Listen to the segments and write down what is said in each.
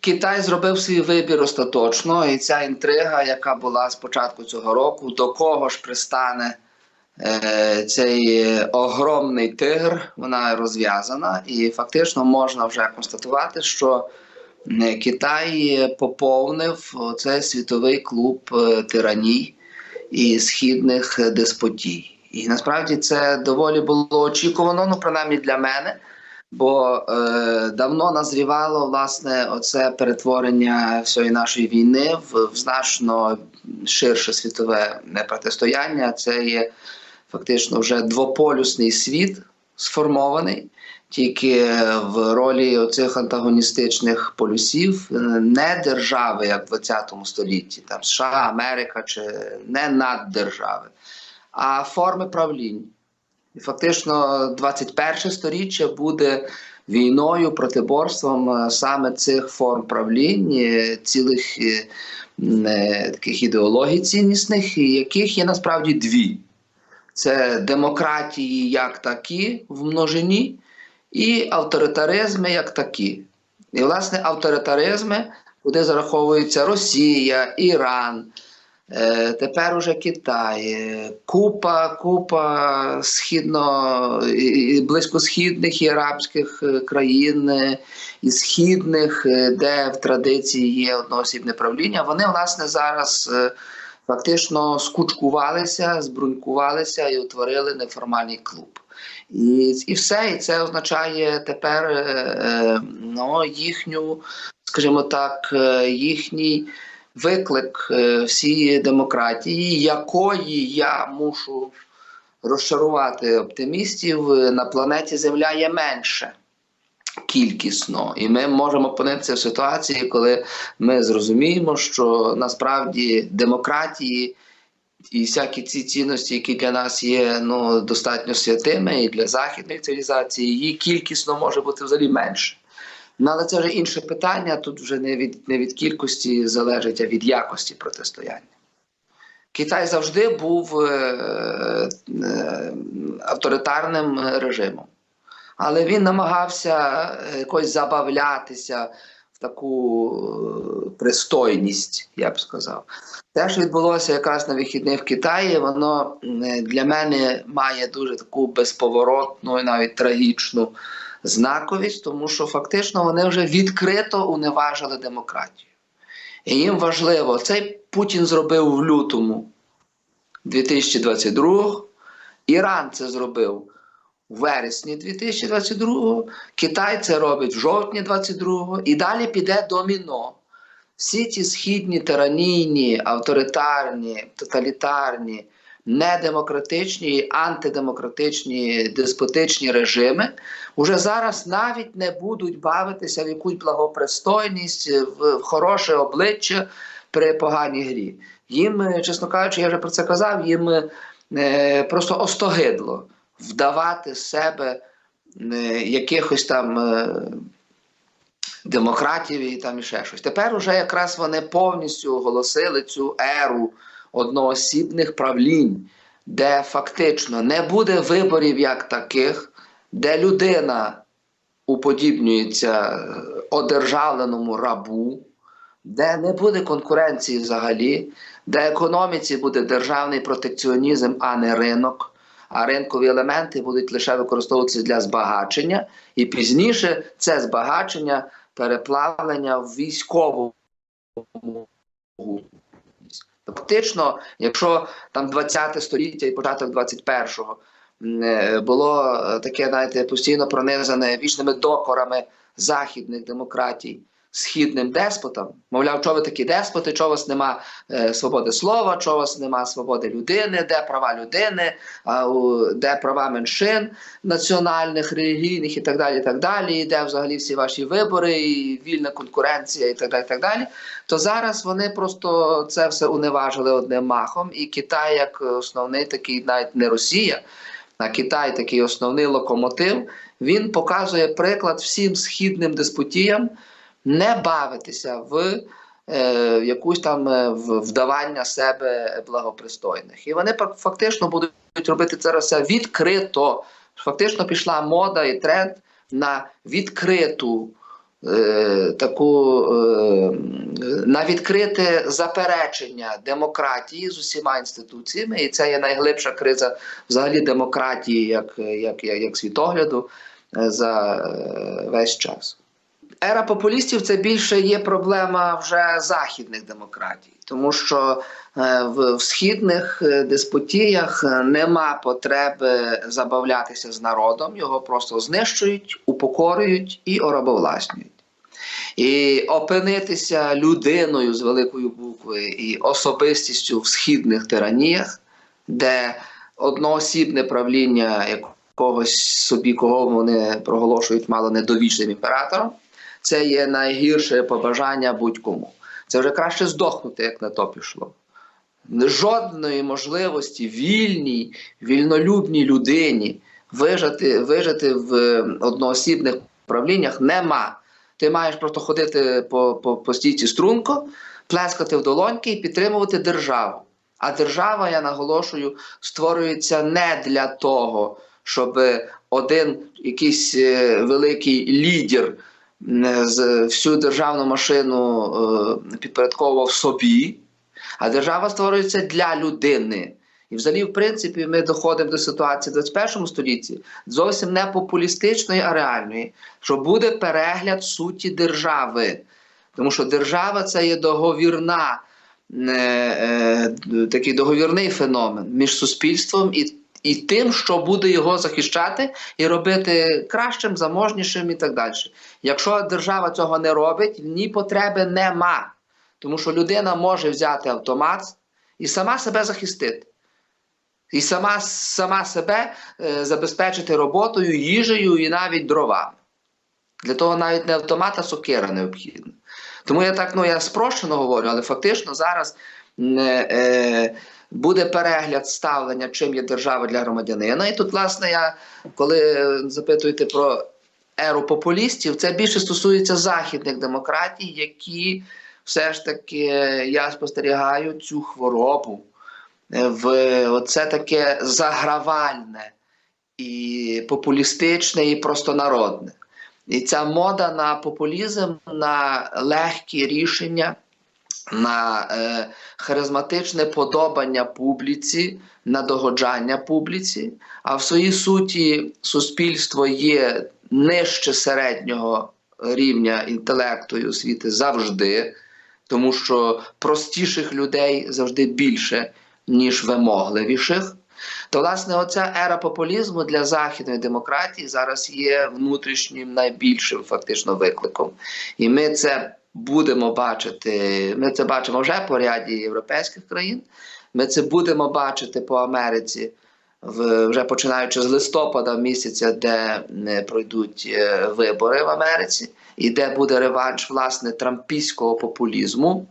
Китай зробив свій вибір остаточно, і ця інтрига, яка була з початку цього року, до кого ж пристане е, цей огромний тигр, вона розв'язана, і фактично можна вже констатувати, що Китай поповнив цей світовий клуб е, тираній і східних деспотій. І насправді це доволі було очікувано, ну принаймні для мене. Бо е, давно назрівало власне оце перетворення всієї нашої війни в, в значно ширше світове протистояння. Це є фактично вже двополюсний світ сформований, тільки в ролі оцих антагоністичних полюсів е, не держави, як в 20 столітті, там США, Америка чи не наддержави, а форми правління. І фактично 21 сторіччя буде війною, протиборством е, саме цих форм правлінь, е, цілих е, таких ідеологій ціннісних, яких є насправді дві: це демократії як такі в множині, і авторитаризми як такі. І, власне, авторитаризми, куди зараховуються Росія, Іран. Е, Тепер уже Китай, купа, купа східно близькосхідних і арабських е, країн е, і східних, де в традиції є одноосібне правління. Вони власне зараз фактично скучкувалися, збрунькувалися і утворили неформальний клуб. І, і все, і це означає тепер ну, їхню, скажімо так, їхній виклик е, всій демократії, якої я мушу розчарувати оптимістів е, на планеті Земля є менше кількісно, і ми можемо опинитися в ситуації, коли ми зрозуміємо, що насправді демократії. І всякі ці цінності, які для нас є ну, достатньо святими, і для західних цивілізацій, її кількісно може бути взагалі менше. Ну, але це вже інше питання. Тут вже не від, не від кількості залежить, а від якості протистояння. Китай завжди був е, е, авторитарним режимом, але він намагався е, якось забавлятися в таку е, пристойність, я б сказав. Те, що відбулося якраз на вихідних в Китаї, воно для мене має дуже таку безповоротну і навіть трагічну знаковість, тому що фактично вони вже відкрито уневажили демократію. І їм важливо, цей Путін зробив в лютому 2022, Іран це зробив у вересні 2022, Китай це робить в жовтні 2022 і далі піде доміно. Всі ці східні тиранійні, авторитарні, тоталітарні, недемократичні, антидемократичні, деспотичні режими уже зараз навіть не будуть бавитися в якусь благопристойність, в, в хороше обличчя при поганій грі. Їм, е, чесно кажучи, я вже про це казав, їм е, просто остогидло вдавати себе е, якихось там. Е, демократів і там і ще щось. Тепер уже якраз вони повністю оголосили цю еру одноосібних правлінь, де фактично не буде виборів як таких, де людина уподібнюється е, одержавленому рабу, де не буде конкуренції взагалі, де економіці буде державний протекціонізм, а не ринок. А ринкові елементи будуть лише використовуватися для збагачення, і пізніше це збагачення переплавлення в військову. Фактично, якщо там 20 століття і початок 21-го м, е, було е, таке, знаєте, постійно пронизане вічними докорами західних демократій східним деспотам, мовляв, що ви такі деспоти, у вас нема е, свободи слова, у вас нема свободи людини, де права людини, а, у, де права меншин національних, релігійних і так далі, і так далі, і де взагалі всі ваші вибори, і вільна конкуренція, і так далі, і так далі. То зараз вони просто це все уневажили одним махом, і Китай, як основний такий, навіть не Росія, а Китай, такий основний локомотив, він показує приклад всім східним деспотіям не бавитися в е, якусь там е, вдавання себе благопристойних. І вони фактично будуть робити це все відкрито. Фактично пішла мода і тренд на відкриту е, таку е, на відкрите заперечення демократії з усіма інституціями, і це є найглибша криза взагалі демократії, як, як, як, світогляду за весь час. Ера популістів це більше є проблема вже західних демократій, тому що е, в, східних е, деспотіях е, нема потреби забавлятися з народом, його просто знищують, упокорюють і орабовласнюють. І опинитися людиною з великої букви і особистістю в східних тираніях, де одноосібне правління якогось собі, кого вони проголошують мало недовічним імператором, це є найгірше побажання будь-кому. Це вже краще здохнути, як на то пішло. Жодної можливості вільній, вільнолюбній людині вижити, вижити в одноосібних правліннях нема. Ти маєш просто ходити по, по, по стійці струнко, плескати в долоньки і підтримувати державу. А держава, я наголошую, створюється не для того, щоб один якийсь е, великий лідер всю державну машину е, підпорядковував собі, а держава створюється для людини. І взагалі, в принципі, ми доходимо до ситуації в 21 столітті зовсім не популістичної, а реальної, що буде перегляд суті держави. Тому що держава це є договірна, е, е, такий договірний феномен між суспільством і, і тим, що буде його захищати і робити кращим, заможнішим і так далі. Якщо держава цього не робить, в ній потреби нема. Тому що людина може взяти автомат і сама себе захистити. І сама, сама себе е, забезпечити роботою, їжею і навіть дровами. Для того навіть не автомат, а сокира необхідна. Тому я так ну, я спрощено говорю, але фактично зараз буде перегляд ставлення, чим є держава для громадянина. І тут, власне, я коли запитуєте про еру популістів, це більше стосується західних демократій, які все ж таки я спостерігаю цю хворобу в оце таке загравальне і популістичне, і простонародне. І ця мода на популізм, на легкі рішення, на е, харизматичне подобання публіці, на догоджання публіці. А в своїй суті суспільство є нижче середнього рівня інтелекту і освіти завжди, тому що простіших людей завжди більше ніж вимогливіших, то власне оця ера популізму для західної демократії зараз є внутрішнім найбільшим фактично викликом. І ми це будемо бачити. Ми це бачимо вже по ряді європейських країн. Ми це будемо бачити по Америці. Вже починаючи з листопада місяця, де пройдуть е, вибори в Америці, і де буде реванш власне трампійського популізму,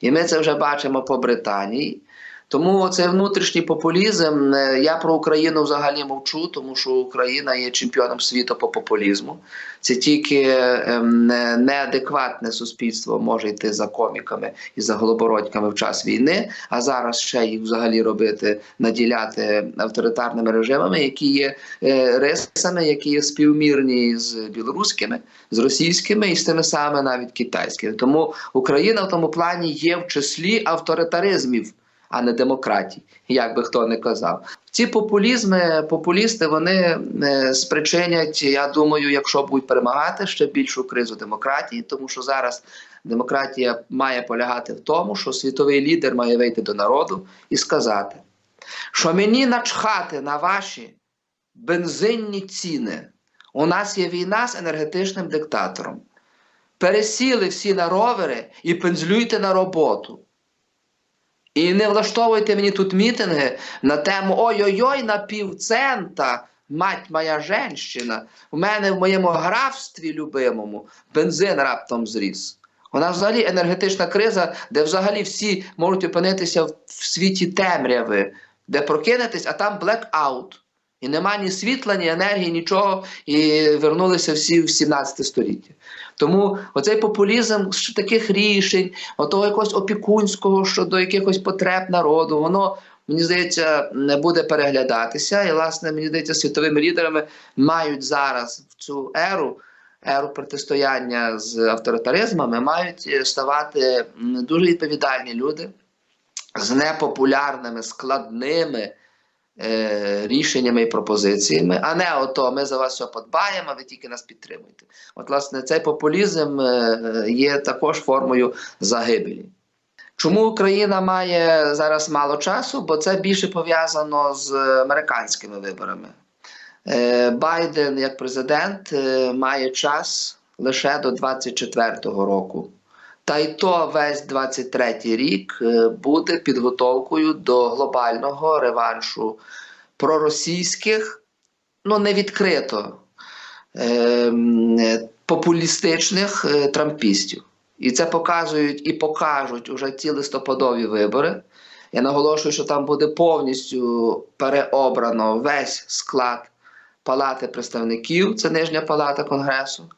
і ми це вже бачимо по Британії. Тому цей внутрішній популізм. е, Я про Україну взагалі мовчу, тому що Україна є чемпіоном світу по популізму. Це тільки ем, неадекватне суспільство може йти за коміками і за голобородьками в час війни, а зараз ще їх взагалі робити, наділяти авторитарними режимами, які є е, рисами, які є співмірні з білоруськими, з російськими і з тими самими навіть китайськими. Тому Україна в тому плані є в числі авторитаризмів а не демократій, як би хто не казав. Ці популізми, популісти, вони е, спричинять, я думаю, якщо будуть перемагати ще більшу кризу демократії, тому що зараз демократія має полягати в тому, що світовий лідер має вийти до народу і сказати, що мені начхати на ваші бензинні ціни. У нас є війна з енергетичним диктатором. Пересіли всі на ровери і пензлюйте на роботу. І не влаштовуйте мені тут мітинги на тему ой-ой-ой на півцента, мать моя женщина. У мене в моєму графстві любимому бензин раптом зріс. У нас взагалі енергетична криза, де взагалі всі можуть опинитися в, світі темряви, де прокинетесь, а там блекаут. І нема ні світла, ні енергії, нічого, і вернулися всі в 17 століття. Тому оцей популізм таких рішень, отого якогось опікунського щодо якихось потреб народу, воно мені здається, не буде переглядатися. І, власне, мені здається, світовими лідерами мають зараз в цю еру. Еру протистояння з авторитаризмами мають е, ставати дуже відповідальні люди з непопулярними, складними е, рішеннями і пропозиціями, а не ото ми за вас все подбаємо, ви тільки нас підтримуєте. От, власне, цей популізм е, є також формою загибелі. Чому Україна має зараз мало часу? Бо це більше пов'язано з американськими виборами. Е, Байден, як президент, має час лише до 24-го року. Та й то весь 23-й рік е, буде підготовкою до глобального реваншу проросійських, ну не відкрито ем, популістичних е, трампістів. І це показують і покажуть уже ці листопадові вибори. Я наголошую, що там буде повністю переобрано весь склад Палати представників, це нижня палата Конгресу,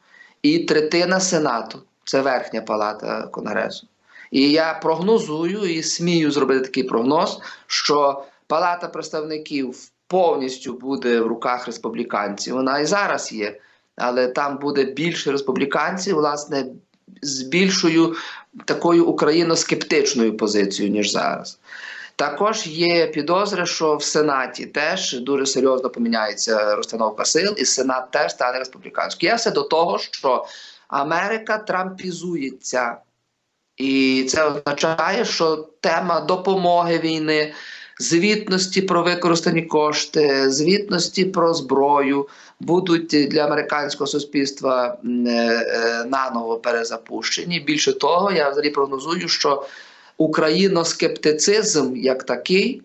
і третина Сенату, це верхня палата Конгресу. І я прогнозую і смію зробити такий прогноз, що Палата представників повністю буде в руках республіканців. Вона і зараз є, але там буде більше республіканців, власне, з більшою такою україноскептичною позицією, ніж зараз. Також є підозри, що в Сенаті теж дуже серйозно поміняється розстановка сил, і Сенат теж стане республіканським. Я все до того, що Америка трампізується, і це означає, що тема допомоги війни, звітності про використані кошти, звітності про зброю будуть для американського суспільства е, е, наново перезапущені. Більше того, я взагалі прогнозую, що україноскептицизм як такий.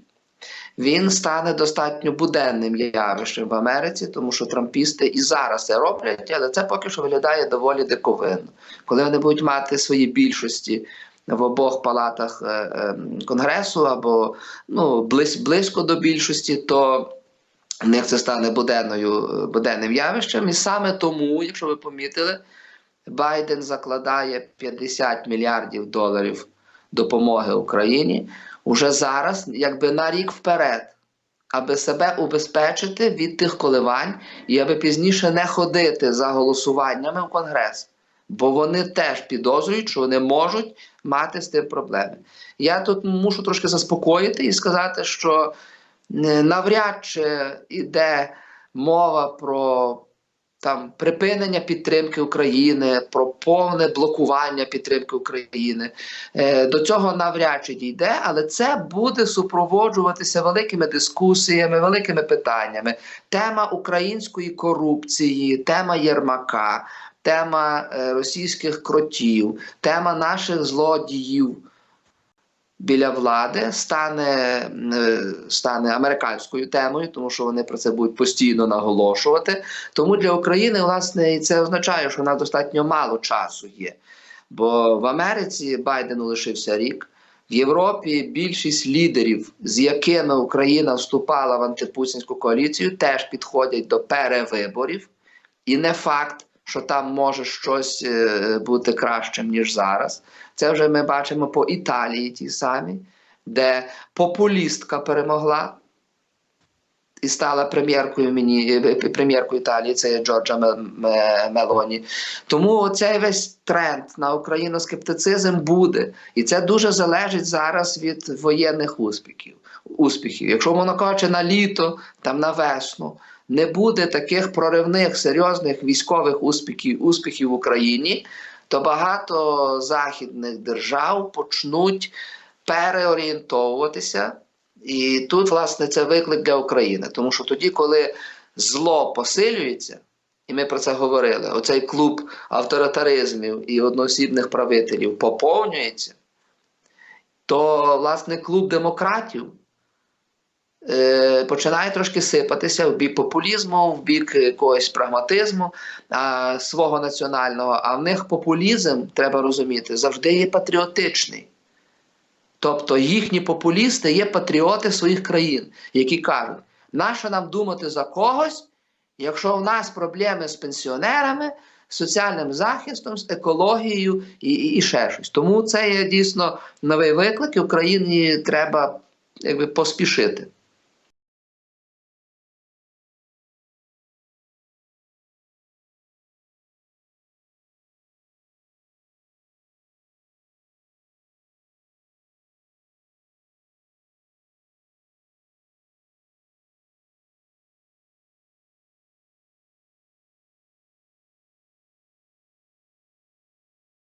Він стане достатньо буденним явищем в Америці, тому що трампісти і зараз це роблять, але це поки що виглядає доволі диковинно. Коли вони будуть мати свої більшості в обох палатах е, е, конгресу або ну, близько до більшості, то в них це стане буденною, буденним явищем. І саме тому, якщо ви помітили, Байден закладає 50 мільярдів доларів допомоги Україні уже зараз, якби на рік вперед, аби себе убезпечити від тих коливань і аби пізніше не ходити за голосуваннями в Конгрес. Бо вони теж підозрюють, що вони можуть мати з тим проблеми. Я тут мушу трошки заспокоїти і сказати, що е, навряд чи йде мова про там припинення підтримки України, про повне блокування підтримки України. Е, До цього навряд чи дійде, але це буде супроводжуватися великими дискусіями, великими питаннями. Тема української корупції, тема Єрмака, тема е, російських кротів, тема наших злодіїв. Біля влади стане, е, стане американською темою, тому що вони про це будуть постійно наголошувати. Тому для України, власне, і це означає, що в нас достатньо мало часу є. Бо в Америці Байдену лишився рік. В Європі більшість лідерів, з якими Україна вступала в антипутінську коаліцію, теж підходять до перевиборів. І не факт, що там може щось е, бути кращим, ніж зараз. Це вже ми бачимо по Італії ті самі, де популістка перемогла і стала прем'єркою мені прем'єркою Італії, це Джорджа Мелоні. Тому цей весь тренд на україноскептицизм буде. І це дуже залежить зараз від воєнних успіхів. успіхів. Якщо воно кажучи на літо, там на весну. Не буде таких проривних серйозних військових успіхів успіхів в Україні, то багато західних держав почнуть переорієнтовуватися. І тут, власне, це виклик для України. Тому що тоді, коли зло посилюється, і ми про це говорили, оцей клуб авторитаризмів і одноосібних правителів поповнюється, то, власне, клуб демократів починає трошки сипатися в бік популізму, в бік якогось прагматизму а, свого національного. А в них популізм, треба розуміти, завжди є патріотичний. Тобто їхні популісти є патріоти своїх країн, які кажуть, нащо нам думати за когось, якщо в нас проблеми з пенсіонерами, з соціальним захистом, з екологією і, і, і ще щось. Тому це є дійсно новий виклик, і Україні треба якби поспішити.